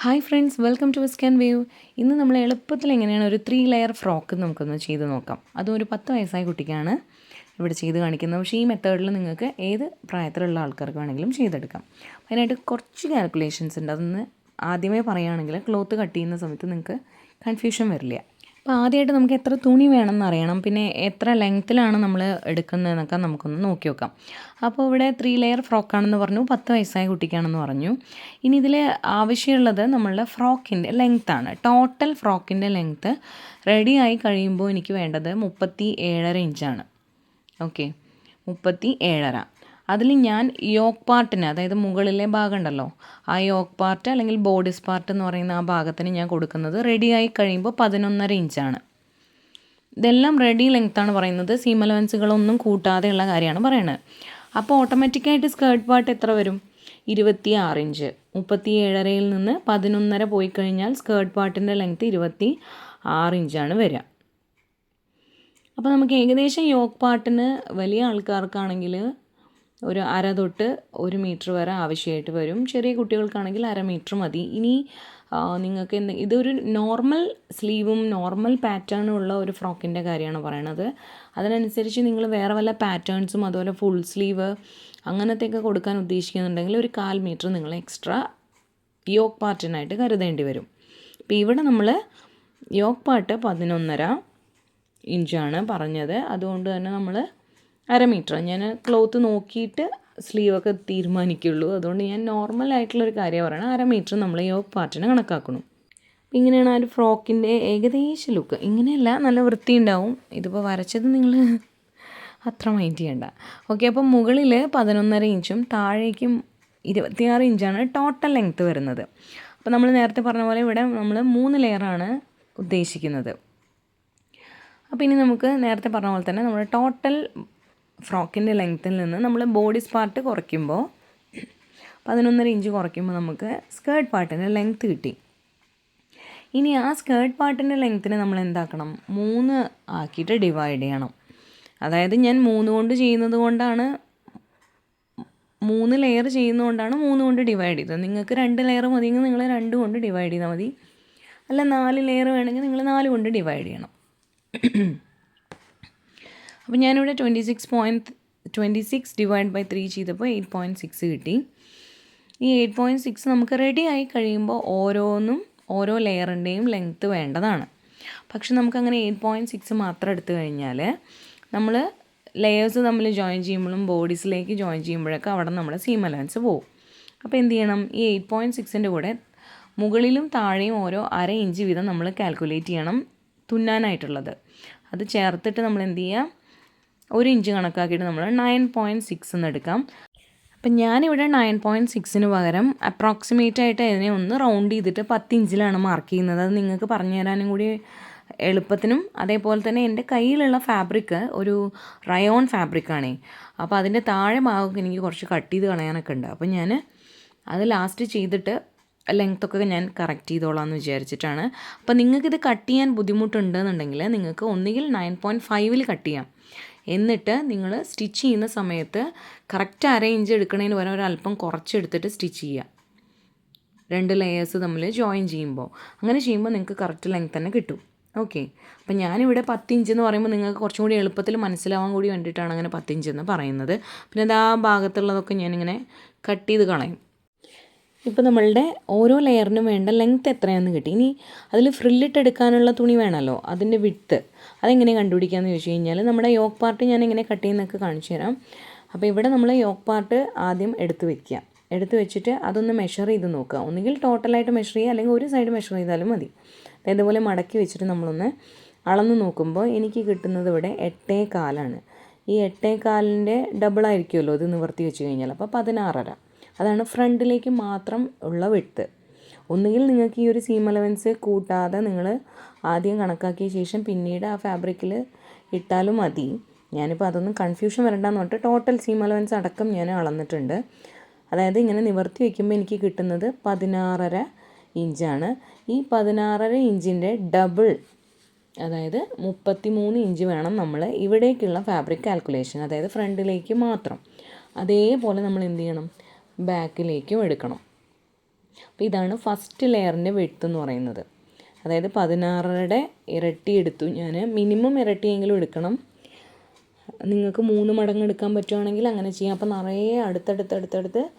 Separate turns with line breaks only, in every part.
Hi friends welcome to scan wave ഇന്ന് നമ്മൾ എളുപ്പത്തിൽ എങ്ങനെയാണ് ഒരു ത്രീ ലെയർ ഫ്രോക്ക് നമുക്കൊന്ന് ചെയ്ത് നോക്കാം. അതും ഒരു പത്ത് വയസ്സായ കുട്ടിക്കാണ് ഇവിടെ ചെയ്ത് കാണിക്കുന്നത്. പക്ഷേ ഈ മെത്തേഡിൽ നിങ്ങൾക്ക് ഏത് പ്രായത്തിലുള്ള ആൾക്കാർക്ക് വേണമെങ്കിലും ചെയ്തെടുക്കാം. അതിനായിട്ട് കുറച്ച് കാൽക്കുലേഷൻസ് ഉണ്ട്. അതൊന്ന് ആദ്യമേ പറയുകയാണെങ്കിൽ ക്ലോത്ത് കട്ട് ചെയ്യുന്ന സമയത്ത് നിങ്ങൾക്ക് കൺഫ്യൂഷൻ വരില്ല. അപ്പോൾ ആദ്യമായിട്ട് നമുക്ക് എത്ര തുണി വേണമെന്ന് അറിയണം. പിന്നെ എത്ര ലെങ്ത്തിലാണ് നമ്മൾ എടുക്കുന്നതെന്നൊക്കെ നമുക്കൊന്ന് നോക്കി നോക്കാം. അപ്പോൾ ഇവിടെ ത്രീ ലെയർ ഫ്രോക്കാണെന്ന് പറഞ്ഞു പത്ത് വയസ്സായ കുട്ടിക്കാണെന്ന് പറഞ്ഞു. ഇനി ഇതിൽ ആവശ്യമുള്ളത് നമ്മളുടെ ഫ്രോക്കിന്റെ ലെങ്ത്താണ് ടോട്ടൽ ഫ്രോക്കിന്റെ ലെങ്ത്ത് റെഡി ആയി കഴിയുമ്പോൾ എനിക്ക് വേണ്ടത് മുപ്പത്തി ഏഴര ഇഞ്ചാണ് ഓക്കെ മുപ്പത്തി ഏഴര അതിൽ ഞാൻ യോക്ക് പാർട്ടിന് അതായത് മുകളിലെ ഭാഗം ഉണ്ടല്ലോ ആ യോക്ക് പാർട്ട് അല്ലെങ്കിൽ ബോഡീസ് പാർട്ട് എന്ന് പറയുന്ന ആ ഭാഗത്തിന് ഞാൻ കൊടുക്കുന്നത് റെഡിയായി കഴിയുമ്പോൾ പതിനൊന്നര ഇഞ്ചാണ്. ഇതെല്ലാം റെഡി ലെങ്ത്താണ് പറയുന്നത്. സീം അലവൻസുകളൊന്നും കൂട്ടാതെയുള്ള കാര്യമാണ് പറയുന്നത് അപ്പോൾ ഓട്ടോമാറ്റിക്കായിട്ട് സ്കേർട്ട് പാർട്ട് എത്ര വരും? ഇരുപത്തി ആറ് ഇഞ്ച്. മുപ്പത്തി ഏഴരയിൽ നിന്ന് പതിനൊന്നര പോയി കഴിഞ്ഞാൽ സ്കേർട്ട് പാർട്ടിന്റെ ലെങ്ത്ത് ഇരുപത്തി ആറ് ഇഞ്ചാണ് വരിക. അപ്പോൾ നമുക്ക് ഏകദേശം യോക്ക് പാർട്ടിന് വലിയ ആൾക്കാർക്കാണെങ്കിൽ ഒരു അര തൊട്ട് ഒരു മീറ്റർ വരെ ആവശ്യമായിട്ട് വരും. ചെറിയ കുട്ടികൾക്കാണെങ്കിൽ അര മീറ്റർ മതി. ഇനി നിങ്ങൾക്ക് എന്ത് ഇതൊരു നോർമൽ സ്ലീവും നോർമൽ പാറ്റേണും ഉള്ള ഒരു ഫ്രോക്കിന്റെ കാര്യമാണ് പറയണത്. അതിനനുസരിച്ച് നിങ്ങൾ വേറെ വല്ല പാറ്റേൺസും അതുപോലെ ഫുൾ സ്ലീവ് അങ്ങനത്തെയൊക്കെ കൊടുക്കാൻ ഉദ്ദേശിക്കുന്നുണ്ടെങ്കിൽ ഒരു കാൽ മീറ്റർ നിങ്ങൾ എക്സ്ട്രാ യോക്ക് പാർട്ടിനായിട്ട് കരുതേണ്ടി വരും. അപ്പോൾ ഇവിടെ നമ്മൾ യോക്ക് പാർട്ട് പതിനൊന്നര ഇഞ്ചാണ് പറഞ്ഞത്. അതുകൊണ്ട് തന്നെ നമ്മൾ അര മീറ്റർ. ഞാൻ ക്ലോത്ത് നോക്കിയിട്ട് സ്ലീവൊക്കെ തീരുമാനിക്കുള്ളൂ. അതുകൊണ്ട് ഞാൻ നോർമൽ ആയിട്ടുള്ളൊരു കാര്യം പറയണം. അര മീറ്റർ നമ്മൾ യോക്ക് പാർട്ടിനെ കണക്കാക്കണം. ഇങ്ങനെയാണ് ആ ഒരു ഫ്രോക്കിന്റെ ഏകദേശ ലുക്ക് ഇങ്ങനെയല്ല നല്ല വൃത്തി ഉണ്ടാവും ഇതിപ്പോൾ വരച്ചത് നിങ്ങൾ അത്ര മൈൻഡ് ചെയ്യണ്ട. ഓക്കെ അപ്പോൾ മുകളിൽ പതിനൊന്നര ഇഞ്ചും താഴേക്കും ഇരുപത്തിയാറ് ഇഞ്ചാണ് ടോട്ടൽ ലെങ്ത്ത് വരുന്നത്. അപ്പോൾ നമ്മൾ നേരത്തെ പറഞ്ഞ പോലെ ഇവിടെ നമ്മൾ മൂന്ന് ലെയറാണ് ഉദ്ദേശിക്കുന്നത്. അപ്പോൾ ഇനി നമുക്ക് നേരത്തെ പറഞ്ഞ പോലെ തന്നെ നമ്മുടെ ടോട്ടൽ ഫ്രോക്കിന്റെ ലെങ്ത്തിൽ നിന്ന് നമ്മൾ ബോഡി പാർട്ട് കുറയ്ക്കുമ്പോൾ പതിനൊന്നര ഇഞ്ച് കുറയ്ക്കുമ്പോൾ നമുക്ക് സ്കേർട്ട് പാർട്ടിന്റെ ലെങ്ത്ത് കിട്ടി. ഇനി ആ സ്കേർട്ട് പാർട്ടിന്റെ ലെങ്ത്തിന് നമ്മൾ എന്താക്കണം? മൂന്ന് ആക്കിയിട്ട് ഡിവൈഡ് ചെയ്യണം. അതായത് ഞാൻ മൂന്ന് കൊണ്ട് ചെയ്യുന്നത് കൊണ്ടാണ് മൂന്ന് ലെയർ ചെയ്യുന്നതുകൊണ്ടാണ് മൂന്ന് കൊണ്ട് ഡിവൈഡ് ചെയ്തത്. നിങ്ങൾക്ക് രണ്ട് ലെയർ മതിയെങ്കിൽ നിങ്ങൾ രണ്ട് കൊണ്ട് ഡിവൈഡ് ചെയ്താൽ മതി. അല്ല നാല് ലെയർ വേണമെങ്കിൽ നിങ്ങൾ നാല് കൊണ്ട് ഡിവൈഡ് ചെയ്യണം. അപ്പോൾ ഞാനിവിടെ twenty six point twenty six divide by three ചെയ്തപ്പോൾ എയ്റ്റ് പോയിന്റ് സിക്സ് കിട്ടി. ഈ എയ്റ്റ് പോയിന്റ് സിക്സ് നമുക്ക് റെഡി ആയി കഴിയുമ്പോൾ ഓരോന്നും ഓരോ ലെയറിന്റെയും ലെങ്ത്ത് വേണ്ടതാണ്. പക്ഷെ നമുക്കങ്ങനെ എയ്റ്റ് പോയിന്റ് സിക്സ് മാത്രം എടുത്തു കഴിഞ്ഞാൽ നമ്മൾ ലെയേഴ്സ് തമ്മിൽ ജോയിൻ ചെയ്യുമ്പോഴും ബോഡീസിലേക്ക് ജോയിൻ ചെയ്യുമ്പോഴൊക്കെ അവിടെ നമ്മുടെ സീം അലവൻസ് പോകും. അപ്പോൾ എന്ത് ചെയ്യണം? ഈ എയ്റ്റ് പോയിന്റ് സിക്സിന്റെ കൂടെ മുകളിലും താഴെയും ഓരോ അര ഇഞ്ച് വീതം നമ്മൾ കാൽക്കുലേറ്റ് ചെയ്യണം തുന്നാനായിട്ടുള്ളത്. അത് ചേർത്തിട്ട് നമ്മൾ എന്ത് ചെയ്യുക ഒരു ഇഞ്ച് കണക്കാക്കിയിട്ട് നമ്മൾ നയൻ പോയിന്റ് സിക്സ് എന്ന് എടുക്കാം. അപ്പം ഞാനിവിടെ നയൻ പോയിന്റ് സിക്സിന് പകരം അപ്രോക്സിമേറ്റ് ആയിട്ട് അതിനെ ഒന്ന് റൗണ്ട് ചെയ്തിട്ട് പത്ത് ഇഞ്ചിലാണ് മാർക്ക് ചെയ്യുന്നത്. അത് നിങ്ങൾക്ക് പറഞ്ഞു തരാനും കൂടി എളുപ്പത്തിനും അതേപോലെ തന്നെ എന്റെ കയ്യിലുള്ള ഫാബ്രിക്ക് ഒരു റയോൺ ഫാബ്രിക്കാണേ അപ്പോൾ അതിന്റെ താഴെ ഭാഗമൊക്കെ എനിക്ക് കുറച്ച് കട്ട് ചെയ്ത് കളയാനൊക്കെ ഉണ്ട്. അപ്പോൾ ഞാൻ അത് ലാസ്റ്റ് ചെയ്തിട്ട് ലെങ്ത്തൊക്കെ ഞാൻ കറക്റ്റ് ചെയ്തോളാം എന്ന് വിചാരിച്ചിട്ടാണ്. അപ്പോൾ നിങ്ങൾക്കിത് കട്ട് ചെയ്യാൻ ബുദ്ധിമുട്ടുണ്ടെന്നുണ്ടെങ്കിൽ നിങ്ങൾക്ക് ഒന്നുകിൽ നയൻ പോയിന്റ് ഫൈവിൽ കട്ട് ചെയ്യാം. എന്നിട്ട് നിങ്ങൾ സ്റ്റിച്ച് ചെയ്യുന്ന സമയത്ത് കറക്റ്റ് അര ഇഞ്ച് എടുക്കണതിന് പകരം ഒരല്പം കുറച്ചെടുത്തിട്ട് സ്റ്റിച്ച് ചെയ്യുക. രണ്ട് ലെയേഴ്സ് തമ്മിൽ ജോയിൻ ചെയ്യുമ്പോൾ അങ്ങനെ ചെയ്യുമ്പോൾ നിങ്ങൾക്ക് കറക്റ്റ് ലെങ്ത് തന്നെ കിട്ടും. ഓക്കെ അപ്പം ഞാനിവിടെ പത്തിഞ്ച് എന്ന് പറയുമ്പോൾ നിങ്ങൾക്ക് കുറച്ചും കൂടി എളുപ്പത്തിൽ മനസ്സിലാവാൻ കൂടി വേണ്ടിയിട്ടാണ് അങ്ങനെ പത്തിഞ്ച് എന്ന് പറയുന്നത്. പിന്നെ അത് ആ ഭാഗത്തുള്ളതൊക്കെ ഞാനിങ്ങനെ കട്ട് ചെയ്ത് കളയും. ഇപ്പോൾ നമ്മളുടെ ഓരോ ലെയറിനും വേണ്ട ലെങ്ത് എത്രയാണെന്ന് കിട്ടി. ഇനി അതിൽ ഫ്രില്ലിട്ട് എടുക്കാനുള്ള തുണി വേണമല്ലോ അതിന്റെ വിത്ത് അതെങ്ങനെ കണ്ടുപിടിക്കാമെന്ന് ചോദിച്ചു കഴിഞ്ഞാൽ നമ്മുടെ യോക്ക് പാർട്ട് ഞാൻ എങ്ങനെ കട്ട് ചെയ്യുന്നൊക്കെ കാണിച്ചു തരാം. അപ്പോൾ ഇവിടെ നമ്മൾ യോക്ക് പാർട്ട് ആദ്യം എടുത്ത് വെക്കുക. എടുത്ത് വെച്ചിട്ട് അതൊന്ന് മെഷർ ചെയ്ത് നോക്കുക. ഒന്നുകിൽ ടോട്ടലായിട്ട് മെഷർ ചെയ്യുക അല്ലെങ്കിൽ ഒരു സൈഡ് മെഷർ ചെയ്താലും മതി. ഇതുപോലെ മടക്കി വെച്ചിട്ട് നമ്മളൊന്ന് അളന്ന് നോക്കുമ്പോൾ എനിക്ക് കിട്ടുന്നത് ഇവിടെ എട്ടേ കാലാണ്. ഈ എട്ടേ കാലിന്റെ ഡബിളായിരിക്കുമല്ലോ ഇത് നിവർത്തി വെച്ച് കഴിഞ്ഞാൽ അപ്പോൾ പതിനാറര. അതാണ് ഫ്രണ്ടിലേക്ക് മാത്രം ഉള്ള വെട്ട് ഒന്നുകിൽ നിങ്ങൾക്ക് ഈ ഒരു സീം അലവൻസ് കൂട്ടാതെ നിങ്ങൾ ആദ്യം കണക്കാക്കിയ ശേഷം പിന്നീട് ആ ഫാബ്രിക്കിൽ ഇട്ടാലും മതി. ഞാനിപ്പോൾ അതൊന്നും കൺഫ്യൂഷൻ വരണ്ടെന്ന് പറഞ്ഞിട്ട് ടോട്ടൽ സീം അലവൻസ് അടക്കം ഞാൻ അളന്നിട്ടുണ്ട്. അതായത് ഇങ്ങനെ നിവർത്തി വയ്ക്കുമ്പോൾ എനിക്ക് കിട്ടുന്നത് പതിനാറര ഇഞ്ചാണ് ഈ പതിനാറര ഇഞ്ചിന്റെ ഡബിൾ അതായത് മുപ്പത്തി മൂന്ന് ഇഞ്ച് വേണം നമ്മൾ ഇവിടേക്കുള്ള ഫാബ്രിക് കാൽക്കുലേഷൻ അതായത് ഫ്രണ്ടിലേക്ക് മാത്രം. അതേപോലെ നമ്മൾ എന്ത് ചെയ്യണം? ബാക്കിലേക്കും എടുക്കണം. അപ്പോൾ ഇതാണ് ഫസ്റ്റ് ലെയറിന്റെ വെട്ത്ത് എന്ന് പറയുന്നത്. അതായത് പതിനാറരയുടെ ഇരട്ടി എടുത്തു. ഞാൻ മിനിമം ഇരട്ടിയെങ്കിലും എടുക്കണം. നിങ്ങൾക്ക് മൂന്ന് മടങ്ങ് എടുക്കാൻ പറ്റുവാണെങ്കിൽ അങ്ങനെ ചെയ്യാം. അപ്പോൾ നിറയെ അടുത്തടുത്ത് അടുത്തടുത്ത്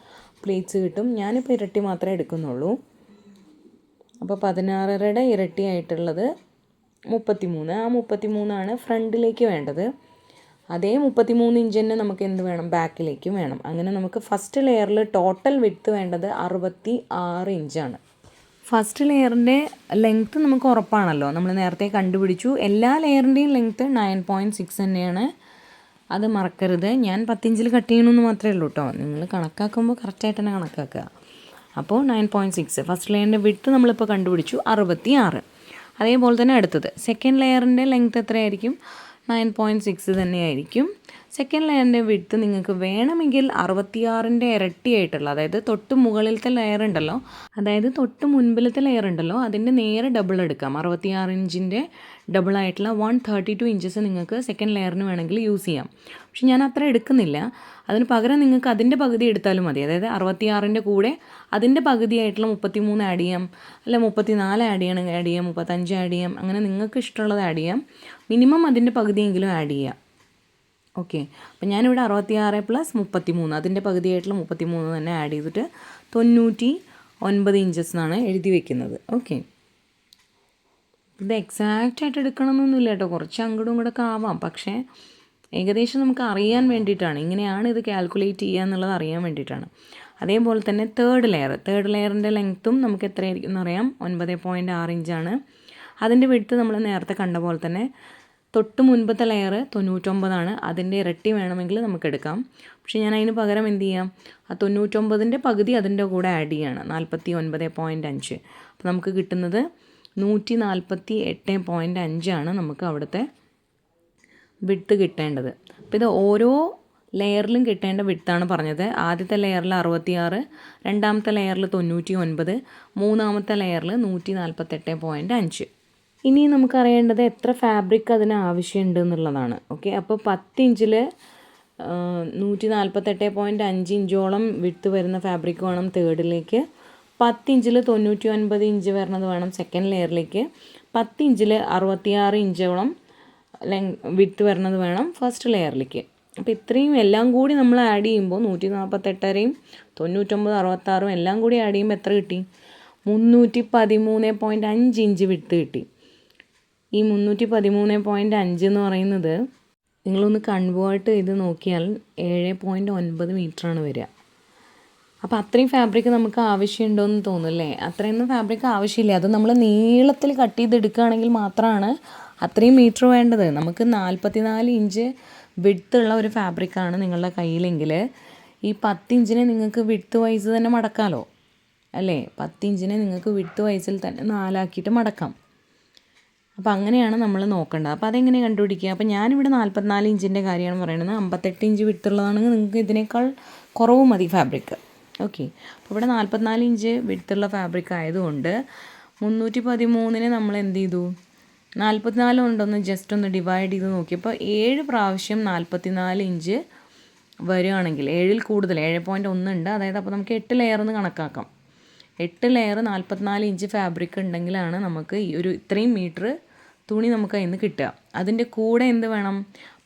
പ്ലേറ്റ്സ് കിട്ടും. ഞാനിപ്പോൾ ഇരട്ടി മാത്രമേ എടുക്കുന്നുള്ളൂ. അപ്പോൾ പതിനാറരയുടെ ഇരട്ടിയായിട്ടുള്ളത് മുപ്പത്തി മൂന്ന് ആ മുപ്പത്തി മൂന്നാണ് ഫ്രണ്ടിലേക്ക് വേണ്ടത്. അതേ മുപ്പത്തി മൂന്ന് ഇഞ്ച് തന്നെ നമുക്ക് എന്ത് വേണം? ബാക്കിലേക്കും വേണം. അങ്ങനെ നമുക്ക് ഫസ്റ്റ് ലെയറിൽ ടോട്ടൽ വിഡ്ത്ത് വേണ്ടത് അറുപത്തി ആറ് ഇഞ്ചാണ് ഫസ്റ്റ് ലെയറിന്റെ ലെങ്ത്ത് നമുക്ക് ഉറപ്പാണല്ലോ. നമ്മൾ നേരത്തെ കണ്ടുപിടിച്ചു. എല്ലാ ലെയറിന്റെയും ലെങ്ത്ത് നയൻ പോയിന്റ് സിക്സ് തന്നെയാണ്. അത് മറക്കരുത്. ഞാൻ പത്തിഞ്ചിൽ കട്ട് ചെയ്യണമെന്ന് മാത്രമേ ഉള്ളൂ കേട്ടോ നിങ്ങൾ കണക്കാക്കുമ്പോൾ കറക്റ്റായിട്ട് തന്നെ കണക്കാക്കുക. അപ്പോൾ നയൻ പോയിന്റ് സിക്സ് ഫസ്റ്റ് ലെയറിന്റെ വിട്ട് നമ്മളിപ്പോൾ കണ്ടുപിടിച്ചു. അറുപത്തി ആറ് അതേപോലെ തന്നെ അടുത്തത്. സെക്കൻഡ് ലെയറിന്റെ ലെങ്ത്ത് എത്രയായിരിക്കും? നയൻ പോയിന്റ് സിക്സ് തന്നെയായിരിക്കും. സെക്കൻഡ് ലെയറിന്റെ വിഡ്ത്ത് നിങ്ങൾക്ക് വേണമെങ്കിൽ അറുപത്തിയാറിന്റെ ഇരട്ടിയായിട്ടുള്ള അതായത് തൊട്ട് മുകളിലത്തെ ലെയർ ഉണ്ടല്ലോ അതായത് തൊട്ട് മുൻപിലത്തെ ലെയർ ഉണ്ടല്ലോ അതിന്റെ നേരെ ഡബിൾ എടുക്കാം. അറുപത്തിയാറ് ഇഞ്ചിന്റെ ഡബിൾ ആയിട്ടുള്ള വൺ തേർട്ടി ടു ഇഞ്ചസ് നിങ്ങൾക്ക് സെക്കൻഡ് ലെയറിന് വേണമെങ്കിൽ യൂസ് ചെയ്യാം. പക്ഷെ ഞാൻ അത്ര എടുക്കുന്നില്ല. അതിന് പകരം നിങ്ങൾക്ക് അതിന്റെ പകുതി എടുത്താലും മതി. അതായത് അറുപത്തിയാറിന്റെ കൂടെ അതിന്റെ പകുതിയായിട്ടുള്ള മുപ്പത്തി മൂന്ന് ആഡ് ചെയ്യാം. അല്ല മുപ്പത്തി നാല് ആഡ് ചെയ്യണമെങ്കിൽ ആഡ് ചെയ്യാം മുപ്പത്തഞ്ച് ആഡ് ചെയ്യാം. അങ്ങനെ നിങ്ങൾക്ക് ഇഷ്ടമുള്ളത് ആഡ് ചെയ്യാം. മിനിമം അതിന്റെ പകുതിയെങ്കിലും ആഡ് ചെയ്യാം. ഓക്കെ അപ്പം ഞാനിവിടെ അറുപത്തിയാറ് പ്ലസ് മുപ്പത്തി മൂന്ന് അതിന്റെ പകുതിയായിട്ടുള്ള മുപ്പത്തി മൂന്ന് തന്നെ ആഡ് ചെയ്തിട്ട് തൊണ്ണൂറ്റി ഒൻപത് ഇഞ്ചസ് എന്നാണ് എഴുതി വെക്കുന്നത്. ഓക്കെ ഇത് എക്സാക്റ്റ് ആയിട്ട് എടുക്കണമെന്നൊന്നുമില്ല കേട്ടോ. കുറച്ച് അങ്ങോട്ടും ഇങ്ങോട്ടൊക്കെ ആവാം. പക്ഷേ ഏകദേശം നമുക്ക് അറിയാൻ വേണ്ടിയിട്ടാണ്. ഇങ്ങനെയാണ് ഇത് കാൽക്കുലേറ്റ് ചെയ്യുക എന്നുള്ളത് അറിയാൻ വേണ്ടിയിട്ടാണ്. അതേപോലെ തന്നെ തേർഡ് ലെയർ തേർഡ് ലെയറിന്റെ ലെങ്ത്തും നമുക്ക് എത്രയായിരിക്കും എന്നറിയാം ഒൻപത് പോയിന്റ് ആറ് ഇഞ്ചാണ് അതിന്റെ വിടുത്ത് നമ്മൾ നേരത്തെ കണ്ട പോലെ തന്നെ തൊട്ട് മുൻപത്തെ ലെയർ തൊണ്ണൂറ്റൊമ്പതാണ് അതിന്റെ ഇരട്ടി വേണമെങ്കിൽ നമുക്ക് എടുക്കാം. പക്ഷേ ഞാൻ അതിന് പകരം എന്ത് ചെയ്യാം? ആ തൊണ്ണൂറ്റൊമ്പതിന്റെ പകുതി അതിന്റെ കൂടെ ആഡ് ചെയ്യാണ്. നാൽപ്പത്തി ഒൻപത് പോയിന്റ് അഞ്ച്. അപ്പോൾ നമുക്ക് കിട്ടുന്നത് നൂറ്റി നാൽപ്പത്തി എട്ട് പോയിന്റ് അഞ്ചാണ് നമുക്ക് അവിടുത്തെ വിട്ട് കിട്ടേണ്ടത്. അപ്പോൾ ഇത് ഓരോ ലെയറിലും കിട്ടേണ്ട വിട്ടാണ് പറഞ്ഞത്. ആദ്യത്തെ ലെയറിൽ അറുപത്തിയാറ് രണ്ടാമത്തെ ലെയറിൽ തൊണ്ണൂറ്റി ഒൻപത് മൂന്നാമത്തെ ലെയറിൽ നൂറ്റി നാൽപ്പത്തെട്ട് പോയിന്റ് അഞ്ച്. ഇനി നമുക്കറിയേണ്ടത് എത്ര ഫാബ്രിക് അതിന് ആവശ്യമുണ്ട് എന്നുള്ളതാണ്. ഓക്കെ അപ്പോൾ പത്ത് ഇഞ്ചിൽ നൂറ്റി നാൽപ്പത്തെട്ട് പോയിന്റ് അഞ്ച് ഇഞ്ചോളം വിട്ട് വരുന്ന ഫാബ്രിക് വേണം തേർഡിലേക്ക്. പത്ത് ഇഞ്ചിൽ തൊണ്ണൂറ്റി ഒൻപത് ഇഞ്ച് വരണത് വേണം സെക്കൻഡ് ലെയറിലേക്ക് പത്ത് ഇഞ്ചിൽ അറുപത്തിയാറ് ഇഞ്ചോളം ലെങ് വിട്ട് വരണത് വേണം ഫസ്റ്റ് ലെയറിലേക്ക് അപ്പോൾ ഇത്രയും എല്ലാം കൂടി നമ്മൾ ആഡ് ചെയ്യുമ്പോൾ നൂറ്റി നാൽപ്പത്തെട്ടരയും തൊണ്ണൂറ്റൊമ്പത് അറുപത്താറും എല്ലാം കൂടി ആഡ് ചെയ്യുമ്പോൾ എത്ര കിട്ടി? മുന്നൂറ്റി പതിമൂന്ന് പോയിന്റ് അഞ്ച് ഇഞ്ച് വിട്ട് കിട്ടി. ഈ മുന്നൂറ്റി പതിമൂന്ന് പോയിന്റ് അഞ്ച് എന്ന് പറയുന്നത് നിങ്ങളൊന്ന് കൺവേർട്ട് ചെയ്ത് നോക്കിയാൽ ഏഴ് പോയിന്റ് ഒൻപത് മീറ്ററാണ് വരിക. അപ്പോൾ അത്രയും ഫാബ്രിക് നമുക്ക് ആവശ്യമുണ്ടോ എന്ന് തോന്നുമല്ലേ അത്രയൊന്നും ഫാബ്രിക് ആവശ്യമില്ല. അത് നമ്മൾ നീളത്തിൽ കട്ട് ചെയ്തെടുക്കുകയാണെങ്കിൽ മാത്രമാണ് അത്രയും മീറ്റർ വേണ്ടത്. നമുക്ക് നാൽപ്പത്തി നാല് ഇഞ്ച് വിടുത്തുള്ള ഒരു ഫാബ്രിക്കാണ് നിങ്ങളുടെ കയ്യിലെങ്കിൽ. ഈ പത്തിഞ്ചിനെ നിങ്ങൾക്ക് വിടുത്ത് വൈസ് തന്നെ മടക്കാമല്ലോ അല്ലേ? പത്തിഞ്ചിനെ നിങ്ങൾക്ക് വിടുത്ത് വൈസിൽ തന്നെ നാലാക്കിയിട്ട് മടക്കാം. അപ്പോൾ അങ്ങനെയാണ് നമ്മൾ നോക്കേണ്ടത്. അപ്പോൾ അതെങ്ങനെ കണ്ടുപിടിക്കുക? അപ്പോൾ ഞാനിവിടെ നാൽപ്പത്തിനാല് ഇഞ്ചിന്റെ കാര്യമാണ് പറയുന്നത്. അമ്പത്തെട്ട് ഇഞ്ച് വിടുത്തുള്ളതാണെങ്കിൽ നിങ്ങൾക്ക് ഇതിനേക്കാൾ കുറവ് മതി ഫാബ്രിക് ഓക്കെ അപ്പോൾ ഇവിടെ നാൽപ്പത്തിനാല് ഇഞ്ച് വിടുത്തുള്ള ഫാബ്രിക് ആയതുകൊണ്ട് മുന്നൂറ്റി പതിമൂന്നിന് നമ്മൾ എന്ത് ചെയ്തു? നാൽപ്പത്തിനാല് കൊണ്ടൊന്ന് ജസ്റ്റ് ഒന്ന് ഡിവൈഡ് ചെയ്ത് നോക്കിയപ്പോൾ ഏഴ് പ്രാവശ്യം നാൽപ്പത്തിനാല് ഇഞ്ച് വരികയാണെങ്കിൽ ഏഴിൽ കൂടുതൽ ഏഴ് പോയിന്റ് ഒന്ന് ഉണ്ട്. അതായത് അപ്പോൾ നമുക്ക് എട്ട് ലെയർ എന്ന് കണക്കാക്കാം. എട്ട് ലെയർ നാൽപ്പത്തിനാല് ഇഞ്ച് ഫാബ്രിക് ഉണ്ടെങ്കിലാണ് നമുക്ക് ഈ ഒരു ഇത്രയും മീറ്റർ തുണി നമുക്ക് അതിൽ നിന്ന് കിട്ടുക. അതിന്റെ കൂടെ എന്ത് വേണം?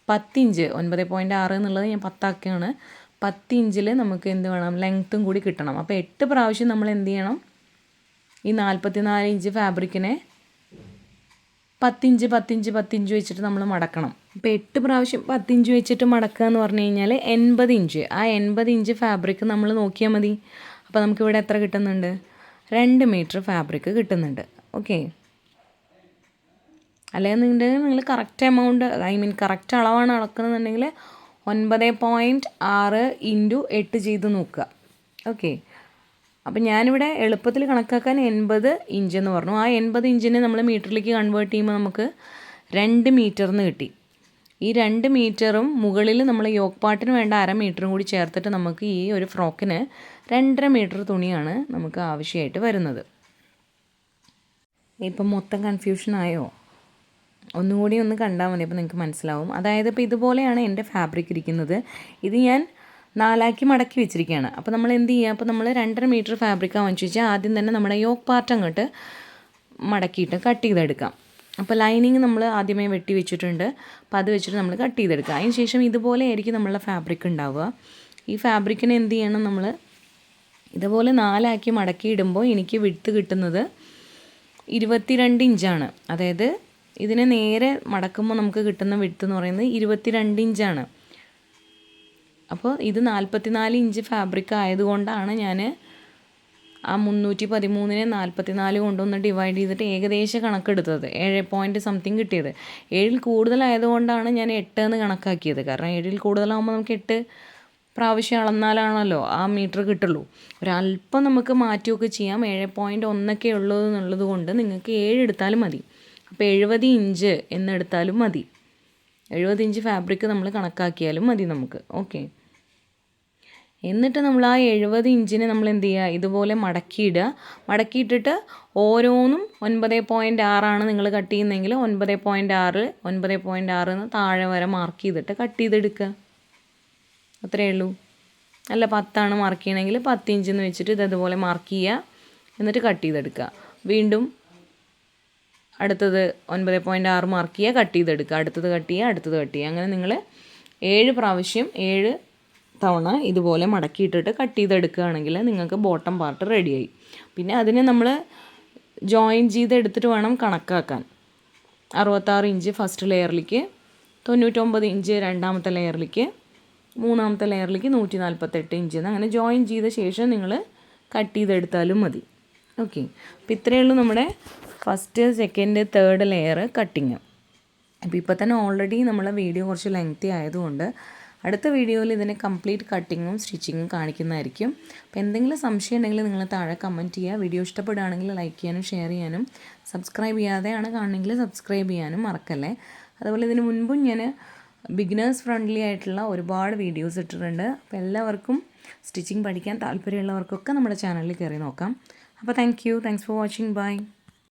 പത്തിഞ്ച് ഒൻപത് പോയിന്റ് ആറ് എന്നുള്ളത് ഞാൻ പത്താക്കുകയാണ് പത്ത് ഇഞ്ചിൽ നമുക്ക് എന്ത് വേണം? ലെങ്ത്തും കൂടി കിട്ടണം. അപ്പോൾ എട്ട് പ്രാവശ്യം നമ്മൾ എന്ത് ചെയ്യണം? ഈ നാൽപ്പത്തിനാല് ഇഞ്ച് ഫാബ്രിക്കിനെ പത്തിഞ്ച് പത്തിഞ്ച് പത്തിഞ്ച് വെച്ചിട്ട് നമ്മൾ മടക്കണം. അപ്പോൾ എട്ട് പ്രാവശ്യം പത്തിഞ്ച് വെച്ചിട്ട് മടക്കുക എന്ന് പറഞ്ഞു കഴിഞ്ഞാൽ എൺപത് ഇഞ്ച്. ആ എൺപത് ഇഞ്ച് ഫാബ്രിക് നമ്മൾ നോക്കിയാൽ മതി. അപ്പോൾ നമുക്കിവിടെ എത്ര കിട്ടുന്നുണ്ട്? രണ്ട് മീറ്റർ ഫാബ്രിക് കിട്ടുന്നുണ്ട്. ഓക്കെ അല്ലെങ്കിൽ നിങ്ങൾ correct amount I mean correct അളവാണ് അളക്കുന്നതെന്നുണ്ടെങ്കിൽ ഒൻപത് പോയിന്റ് ആറ് ഇന്റു എട്ട് ചെയ്ത് നോക്കുക. ഓക്കെ അപ്പം ഞാനിവിടെ എളുപ്പത്തിൽ കണക്കാക്കാൻ എൺപത് ഇഞ്ച് എന്ന് പറഞ്ഞു. ആ എൺപത് ഇഞ്ചിനെ നമ്മൾ മീറ്ററിലേക്ക് കൺവേർട്ട് ചെയ്യുമ്പോൾ നമുക്ക് രണ്ട് എന്ന് കിട്ടി. ഈ രണ്ട് മീറ്ററും മുകളിൽ നമ്മൾ യോക്ക് പാട്ടിന് വേണ്ട അര മീറ്ററും കൂടി ചേർത്തിട്ട് നമുക്ക് ഈ ഒരു ഫ്രോക്കിന് രണ്ടര മീറ്റർ തുണിയാണ് നമുക്ക് ആവശ്യമായിട്ട് വരുന്നത്. ഇപ്പം മൊത്തം കൺഫ്യൂഷൻ ആയോ? ഒന്നുകൂടി ഒന്ന് കണ്ടാൽ മതി അപ്പോൾ നിങ്ങൾക്ക് മനസ്സിലാവും. അതായത് ഇപ്പോൾ ഇതുപോലെയാണ് എന്റെ ഫാബ്രിക് ഇരിക്കുന്നത്. ഇത് ഞാൻ നാലാക്കി മടക്കി വെച്ചിരിക്കുകയാണ് അപ്പോൾ നമ്മൾ എന്ത് ചെയ്യുക അപ്പോൾ നമ്മൾ രണ്ടര മീറ്റർ ഫാബ്രിക് വാങ്ങിച്ചു വെച്ചാൽ ആദ്യം തന്നെ നമ്മുടെ യോക്ക് പാർട്ട് അങ്ങോട്ട് മടക്കിയിട്ട് കട്ട് ചെയ്തെടുക്കാം. അപ്പോൾ ലൈനിങ് നമ്മൾ ആദ്യമേ വെട്ടി വെച്ചിട്ടുണ്ട്. അപ്പോൾ അത് വെച്ചിട്ട് നമ്മൾ കട്ട് ചെയ്തെടുക്കുക അതിന് ശേഷം ഇതുപോലെ ആയിരിക്കും നമ്മളുടെ ഫാബ്രിക് ഉണ്ടാവുക. ഈ ഫാബ്രിക്കിനെ എന്ത് ചെയ്യണം നമ്മൾ ഇതുപോലെ നാലാക്കി മടക്കി ഇടുമ്പോൾ എനിക്ക് വിട്ട് കിട്ടുന്നത് ഇരുപത്തിരണ്ട് ഇഞ്ചാണ് അതായത് ഇതിനെ നേരെ മടക്കുമ്പോൾ നമുക്ക് കിട്ടുന്ന വിട്ട് എന്ന് പറയുന്നത് ഇരുപത്തിരണ്ട് ഇഞ്ചാണ് അപ്പോൾ ഇത് നാൽപ്പത്തിനാല് ഇഞ്ച് ഫാബ്രിക് ആയതുകൊണ്ടാണ് ഞാൻ ആ മുന്നൂറ്റി പതിമൂന്നിനെ നാൽപ്പത്തിനാല് കൊണ്ടൊന്ന് ഡിവൈഡ് ചെയ്തിട്ട് ഏകദേശം കണക്കെടുത്തത്. ഏഴ് പോയിന്റ് സംതിങ് കിട്ടിയത്. ഏഴിൽ കൂടുതലായതുകൊണ്ടാണ് ഞാൻ എട്ട് എന്ന് കണക്കാക്കിയത്. കാരണം ഏഴിൽ കൂടുതലാകുമ്പോൾ നമുക്ക് എട്ട് പ്രാവശ്യം അളന്നാലാണല്ലോ ആ മീറ്റർ കിട്ടുള്ളൂ. ഒരല്പം നമുക്ക് മാറ്റുകയൊക്കെ ചെയ്യാം. ഏഴ് പോയിന്റ് ഒന്നൊക്കെ ഉള്ളൂ എന്നുള്ളത് കൊണ്ട് നിങ്ങൾക്ക് ഏഴ് എടുത്താലും മതി. അപ്പോൾ എഴുപത് ഇഞ്ച് എന്നെടുത്താലും മതി. എഴുപത് ഇഞ്ച് ഫാബ്രിക് നമ്മൾ കണക്കാക്കിയാലും മതി നമുക്ക്. ഓക്കെ. എന്നിട്ട് നമ്മൾ ആ എഴുപത് ഇഞ്ചിനെ നമ്മൾ എന്ത് ചെയ്യുക ഇതുപോലെ മടക്കിയിടുക. മടക്കിയിട്ടിട്ട് ഓരോന്നും ഒൻപത് പോയിന്റ് ആറാണ് നിങ്ങൾ കട്ട് ചെയ്യുന്നതെങ്കിൽ ഒൻപത് പോയിന്റ് ആറ് ഒൻപത് പോയിന്റ് ആറ് എന്ന് താഴെ വരെ മാർക്ക് ചെയ്തിട്ട് കട്ട് ചെയ്തെടുക്കുക. അത്രയേ ഉള്ളൂ. അല്ല പത്താണ് മാർക്ക് ചെയ്യണമെങ്കിൽ പത്ത് ഇഞ്ച് എന്ന് വെച്ചിട്ട് ഇതതുപോലെ മാർക്ക് ചെയ്യുക. എന്നിട്ട് കട്ട് ചെയ്തെടുക്കുക. വീണ്ടും അടുത്തത് ഒൻപത് പോയിന്റ് ആറ് മാർക്ക് ചെയ്യുക കട്ട് ചെയ്തെടുക്കുക. അടുത്തത് കട്ട് ചെയ്യുക അടുത്തത് കട്ട് ചെയ്യുക അങ്ങനെ നിങ്ങൾ ഏഴ് പ്രാവശ്യം ഏഴ് തവണ ഇതുപോലെ മടക്കിയിട്ടിട്ട് കട്ട് ചെയ്തെടുക്കുകയാണെങ്കിൽ നിങ്ങൾക്ക് ബോട്ടം പാർട്ട് റെഡിയായി പിന്നെ അതിനെ നമ്മൾ ജോയിൻ ചെയ്തെടുത്തിട്ട് വേണം കണക്കാക്കാൻ. അറുപത്താറ് ഇഞ്ച് ഫസ്റ്റ് ലെയറിലേക്ക് തൊണ്ണൂറ്റൊമ്പത് ഇഞ്ച് രണ്ടാമത്തെ ലെയറിലേക്ക് മൂന്നാമത്തെ ലെയറിലേക്ക് നൂറ്റി നാൽപ്പത്തെട്ട് ഇഞ്ച് അങ്ങനെ ജോയിൻ ചെയ്ത ശേഷം നിങ്ങൾ കട്ട് ചെയ്തെടുത്താലും മതി. ഓക്കെ അപ്പോൾ ഇത്രയേ ഉള്ളൂ നമ്മുടെ first second third layer cutting അപ്പോൾ ഇപ്പോൾ തന്നെ ഓൾറെഡി നമ്മളെ വീഡിയോ കുറച്ച് ലെങ്ത്തി ആയതുകൊണ്ട് അടുത്ത വീഡിയോയിൽ ഇതിന്റെ കംപ്ലീറ്റ് കട്ടിങ്ങും സ്റ്റിച്ചിങ്ങും കാണിക്കുന്നതായിരിക്കും. അപ്പോൾ എന്തെങ്കിലും സംശയം ഉണ്ടെങ്കിൽ നിങ്ങൾ താഴെ കമന്റ് ചെയ്യുക. വീഡിയോ ഇഷ്ടപ്പെടുകയാണെങ്കിൽ ലൈക്ക് ചെയ്യാനും ഷെയർ ചെയ്യാനും സബ്സ്ക്രൈബ് ചെയ്യാതെയാണ് കാണണമെങ്കിൽ സബ്സ്ക്രൈബ് ചെയ്യാനും മറക്കല്ലേ. അതുപോലെ ഇതിന് മുൻപും ഞാൻ ബിഗിനേഴ്സ് ഫ്രണ്ട്ലി ആയിട്ടുള്ള ഒരുപാട് വീഡിയോസ് ഇട്ടിട്ടുണ്ട്. അപ്പോൾ എല്ലാവർക്കും സ്റ്റിച്ചിങ് പഠിക്കാൻ താല്പര്യമുള്ളവർക്കൊക്കെ നമ്മുടെ ചാനലിൽ കയറി നോക്കാം. അപ്പോൾ thank you thanks for watching bye